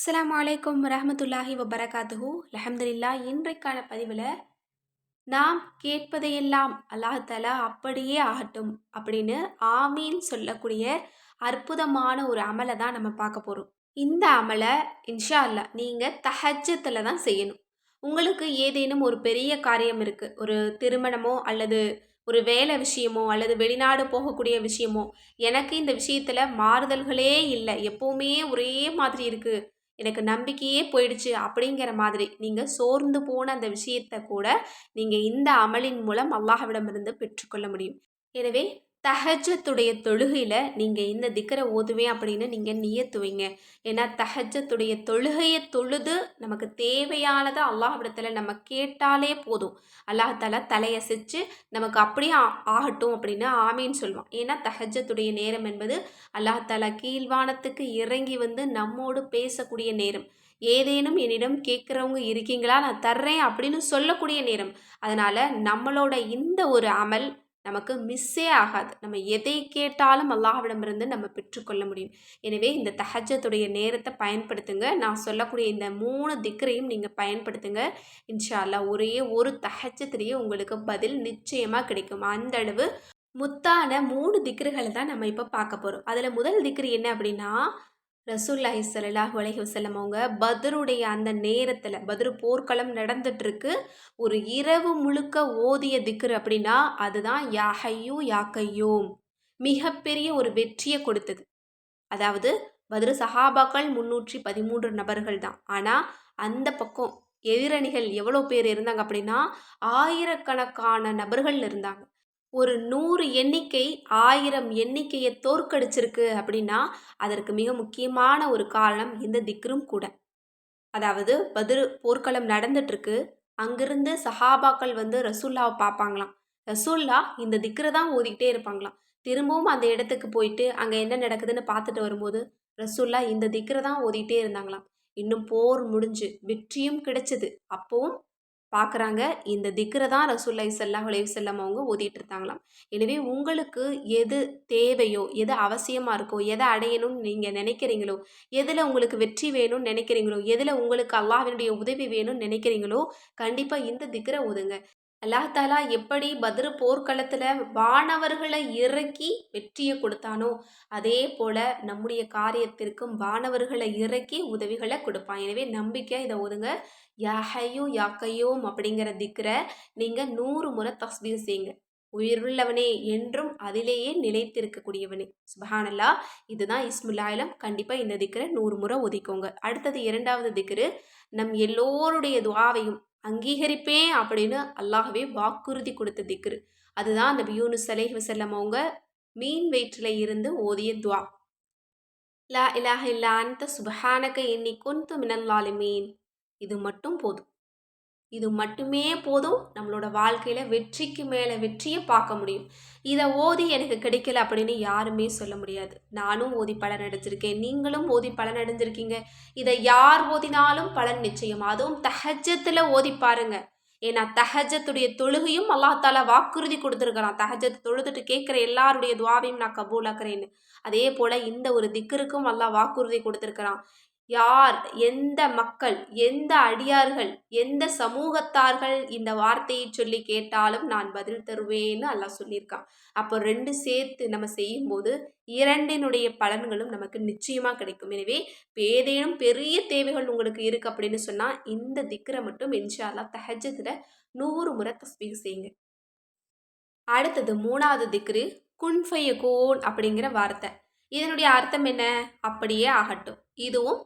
அஸ்லாம் வலைக்கம் ரஹமத்துல்லாஹி வபரகாத்துஹு. லஹம்துல்லா இன்றைக்கான பதிவில் நாம் கேட்பதையெல்லாம் அல்லாஹ் அப்படியே ஆகட்டும் அப்படின்னு ஆமீன் சொல்லக்கூடிய அற்புதமான ஒரு அமலை தான் நம்ம பார்க்க போகிறோம் இந்த அமலை இன்ஷா அல்லாஹ் நீங்கள் தஹஜத்தில் தான் செய்யணும். உங்களுக்கு ஏதேனும் ஒரு பெரிய காரியம் இருக்குது ஒரு திருமணமோ அல்லது ஒரு வேலை விஷயமோ அல்லது வெளிநாடு போகக்கூடிய விஷயமோ எனக்கு இந்த விஷயத்தில் மாறுதல்களே இல்லை. எப்போவுமே ஒரே மாதிரி இருக்குது எனக்கு நம்பிக்கையே போயிடுச்சு அப்படிங்கிற மாதிரி நீங்கள் சோர்ந்து போன அந்த விஷயத்தை கூட நீங்கள் இந்த அமலின் மூலம் அல்லாஹ்விடமிருந்து பெற்றுக்கொள்ள முடியும். எனவே தஹஜத்துடைய தொழுகையில் நீங்கள் இந்த திக்கரை ஓதுவேன் அப்படின்னு நீங்கள் நியத்துவீங்க. ஏன்னா தஹஜத்துடைய தொழுகையை தொழுது நமக்கு தேவையானதை அல்லாஹிடத்தில் நம்ம கேட்டாலே போதும். அல்லாஹால தலையசைச்சு நமக்கு அப்படியே ஆ- ஆகட்டும் அப்படின்னு ஆமேன்னு சொல்லுவான் ஏன்னா தஹஜத்துடைய நேரம் என்பது அல்லாஹால கீழ்வானத்துக்கு இறங்கி வந்து நம்மோடு பேசக்கூடிய நேரம். ஏதேனும் என்னிடம் கேட்குறவங்க இருக்கீங்களா? நான் தர்றேன் அப்படின்னு சொல்லக்கூடிய நேரம். அதனால் நம்மளோட இந்த ஒரு அமல் நமக்கு மிஸ்ஸே ஆகாது. நம்ம எதை கேட்டாலும் அல்லாஹ்விடமிருந்து நம்ம பெற்றுக்கொள்ள முடியும். எனவே இந்த தஹஜத்துடைய நேரத்தை பயன்படுத்துங்க. நான் சொல்லக்கூடிய இந்த மூணு திக்கரையும் நீங்கள் பயன்படுத்துங்க. இன்ஷா ஒரே ஒரு தஹஜத்திலேயே உங்களுக்கு பதில் நிச்சயமாக கிடைக்கும். அந்த அளவு முத்தான மூணு திக்ருகளை தான் நம்ம இப்போ பார்க்க போகிறோம் அதில் முதல் திக்ரு என்ன அப்படின்னா ரசூல்லாஹி ஸல்லல்லாஹு அலைஹி வஸல்லம் அவங்க பத்ருடைய அந்த நேரத்தில் பத்ரு போர்க்களம் நடந்துட்டுருக்கு. ஒரு இரவு முழுக்க ஓதிய திக்ரு அப்படின்னா அதுதான் யா ஹய்யூ மிகப்பெரிய ஒரு வெற்றியை கொடுத்தது. அதாவது பத்ரு சஹாபாக்கள் முன்னூற்றி பதிமூன்று நபர்கள் தான். ஆனால் அந்த பக்கம் எதிரணிகள் எவ்வளோ பேர் இருந்தாங்க அப்படின்னா ஆயிரக்கணக்கான நபர்கள் இருந்தாங்க. ஒரு நூறு எண்ணிக்கை ஆயிரம் எண்ணிக்கையை தோற்கடிச்சிருக்கு அப்படின்னா அதற்கு மிக முக்கியமான ஒரு காரணம் இந்த திக்ரும் கூட. அதாவது பதிரு போர்க்களம் நடந்துட்டுருக்கு. அங்கிருந்து சஹாபாக்கள் வந்து ரசூல்லாவை பார்ப்பாங்களாம். ரசூல்லா இந்த திக்ரை தான் ஓதிக்கிட்டே இருப்பாங்களாம். திரும்பவும் அந்த இடத்துக்கு போயிட்டு அங்கே என்ன நடக்குதுன்னு பார்த்துட்டு வரும்போது ரசூல்லா இந்த திக்ரை தான் ஓதிக்கிட்டே இருந்தாங்களாம். இன்னும் போர் முடிஞ்சு வெற்றியும் கிடைச்சது. அப்பவும் பார்க்குறாங்க இந்த திக்ரை தான் ரசூல்லா ஸல்லல்லாஹு அலைஹி அவங்க ஓதிட்டு இருந்தாங்களாம் எனவே உங்களுக்கு எது தேவையோ எது அவசியமாக இருக்கோ எதை அடையணும்னு நீங்கள் நினைக்கிறீங்களோ எதில் உங்களுக்கு வெற்றி வேணும்னு நினைக்கிறீங்களோ எதில் உங்களுக்கு அல்லாவினுடைய உதவி வேணும்னு நினைக்கிறீங்களோ கண்டிப்பாக இந்த திக்ரை ஓதுங்க. அல்லாஹ் தாலா எப்படி பத்ரு போர்க்களத்தில் வானவர்களை இறக்கி வெற்றியை கொடுத்தானோ அதே போல் நம்முடைய காரியத்திற்கும் வானவர்களை இறக்கி உதவிகளை கொடுப்பான். எனவே நம்பிக்கை இதை ஒதுங்க. யாஹையோ யாக்கையோம் அப்படிங்கிற திக்கிற நீங்கள் நூறு முறை தஸ்பீர் செய்யுங்க. உயிருள்ளவனே என்றும் அதிலேயே நிலைத்திருக்கக்கூடியவனே. சுபஹானல்லா இதுதான் இஸ்முல்லாயிலம் கண்டிப்பாக இந்த திக்கரை நூறு முறை ஒதுக்கோங்க. அடுத்தது இரண்டாவது திக்கரு நம் எல்லோருடைய துவாவையும் அங்கீகரிப்பேன் அப்படின்னு அல்லாஹவே வாக்குறுதி கொடுத்த திக்ரு. அதுதான் அந்த யூனுஸ் அலைஹி வசல்லம் அவங்க மீன் வயிற்றில் இருந்து ஓதிய துவா. லா இலாஹ இல்லா அன்த சுபஹானக இன்னி குன்து மினல் இது மட்டும் போதும். இது மட்டுமே போதும் நம்மளோட வாழ்க்கையில் வெற்றிக்கு மேலே வெற்றியை பார்க்க முடியும். இதை ஓதி எனக்கு கிடைக்கல அப்படின்னு யாருமே சொல்ல முடியாது. நானும் ஓதி பலன் அடைஞ்சிருக்கேன். நீங்களும் ஓதி பலன் அடைஞ்சிருக்கீங்க. இதை யார் ஓதினாலும் பலன் நிச்சயம். அதுவும் தஹஜத்தில் ஓதி பாருங்க. ஏன்னா தஹஜத்துடைய தொழுகையும் அல்லாத்தால வாக்குறுதி கொடுத்துருக்கிறான். தஹஜத் தொழுதுட்டு கேட்குற எல்லாருடைய துவாவையும் நான் கபூலாக்குறேன்னு. அதே போல் இந்த ஒரு திக்கருக்கும் அல்லாஹ் வாக்குறுதி கொடுத்துருக்கிறான். யார் எந்த மக்கள் எந்த அடியார்கள் எந்த சமூகத்தார்கள் இந்த வார்த்தையை சொல்லி கேட்டாலும் நான் பதில் தருவேன்னு அல்லாஹ் சொல்லியிருக்கான். அப்போ ரெண்டு சேர்த்து நம்ம செய்யும்போது இரண்டினுடைய பலன்களும் நமக்கு நிச்சயமாக கிடைக்கும். எனவே இப்போ ஏதேனும் பெரிய தேவைகள் உங்களுக்கு இருக்குது அப்படின்னு சொன்னால் இந்த திக்கரை மட்டும் இன்ஷா தஹஜத்தில் நூறு முறை தஸ்பீக் செய்யுங்க. அடுத்தது மூணாவது திக்ரு குன்ஃபைய கோன் அப்படிங்கிற வார்த்தை. இதனுடைய அர்த்தம் என்ன? அப்படியே ஆகட்டும். இதுவும்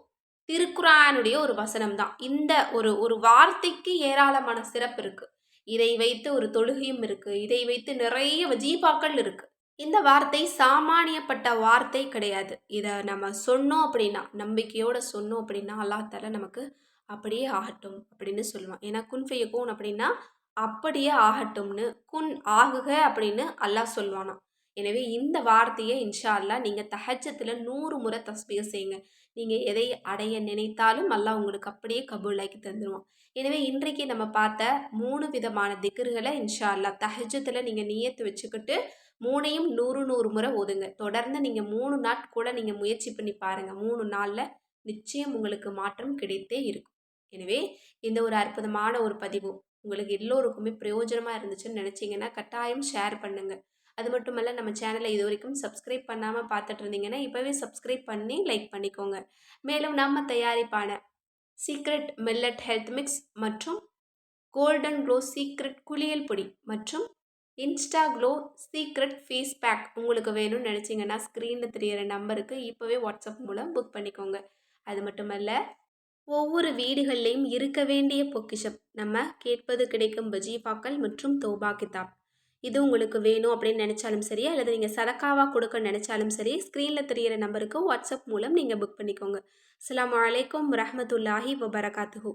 திருக்குறானுடைய ஒரு வசனம் தான் இந்த ஒரு ஒரு வார்த்தைக்கு ஏராளமான சிறப்பு இருக்கு. இதை வைத்து ஒரு தொழுகையும் இருக்கு. இதை வைத்து நிறைய வஜீபாக்கள் இருக்கு. இந்த வார்த்தை சாமானியப்பட்ட வார்த்தை கிடையாது. இதை நம்ம சொன்னோம் அப்படின்னா நம்பிக்கையோட சொன்னோம் அப்படின்னா அல்லாஹ் தஆலா நமக்கு அப்படியே ஆகட்டும் அப்படின்னு சொல்லுவான். ஏன்னா குன் ஃபயகூன் அப்படின்னா அப்படியே ஆகட்டும்னு குன் ஆகுக அப்படின்னு அல்லாஹ் சொல்வானாம் எனவே இந்த வார்த்தையை இன்ஷா நீங்கள் தஹஜத்தில் நூறு முறை தஸ்பீர் செய்யுங்க. நீங்கள் எதை அடைய நினைத்தாலும் அல்லாஹ் உங்களுக்கு அப்படியே கபூலாக்கி தந்துடுவான் எனவே இன்றைக்கு நம்ம பார்த்த மூணு விதமான திக்கர்களை இன்ஷா அல்லா தஹஜத்தில் நீங்கள் நியத்து வச்சுக்கிட்டு மூணையும் நூறு நூறு முறை ஓதுங்க. தொடர்ந்து நீங்கள் மூணு நாட்கூட நீங்கள் முயற்சி பண்ணி பாருங்கள் மூணு நாளில் நிச்சயம் உங்களுக்கு மாற்றம் கிடைத்தே இருக்கும். எனவே இந்த ஒரு அற்புதமான ஒரு பதிவு. உங்களுக்கு எல்லோருக்குமே பிரயோஜனமாக இருந்துச்சுன்னு நினச்சிங்கன்னா கட்டாயம் ஷேர் பண்ணுங்கள் அது மட்டும் நம்ம சேனலை இது வரைக்கும் சப்ஸ்கிரைப் பண்ணாமல் பார்த்துட்டு இருந்தீங்கன்னா இப்போவே சப்ஸ்கிரைப் பண்ணி லைக் பண்ணிக்கோங்க. மேலும் நம்ம தயாரிப்பான சீக்ரெட் மில்லட் ஹெல்த் மிக்ஸ் மற்றும் கோல்டன் க்ளோ சீக்ரெட் குளியல் பொடி மற்றும் insta glow secret face pack உங்களுக்கு வேணும்னு நினச்சிங்கன்னா ஸ்க்ரீனில் தெரியிற நம்பருக்கு இப்போவே வாட்ஸ்அப் மூலம் புக் பண்ணிக்கோங்க. அது மட்டுமல்ல ஒவ்வொரு வீடுகள்லையும் இருக்க வேண்டிய பொக்கிஷம். நம்ம கேட்பது கிடைக்கும் பஜீஃபாக்கள் மற்றும் தோபா கிதாப் இது உங்களுக்கு வேணும் அப்படின்னு நினச்சாலும் சரி அல்லது நீங்கள் சதக்காவாக கொடுக்க நினச்சாலும் சரி ஸ்க்ரீனில் தெரியிற நம்பருக்கு வாட்ஸ்அப் மூலம் நீங்கள் புக் பண்ணிக்கோங்க. அஸ்ஸலாமு அலைக்கும் ரஹமத்துல்லாஹி வபரகாத்துஹூ.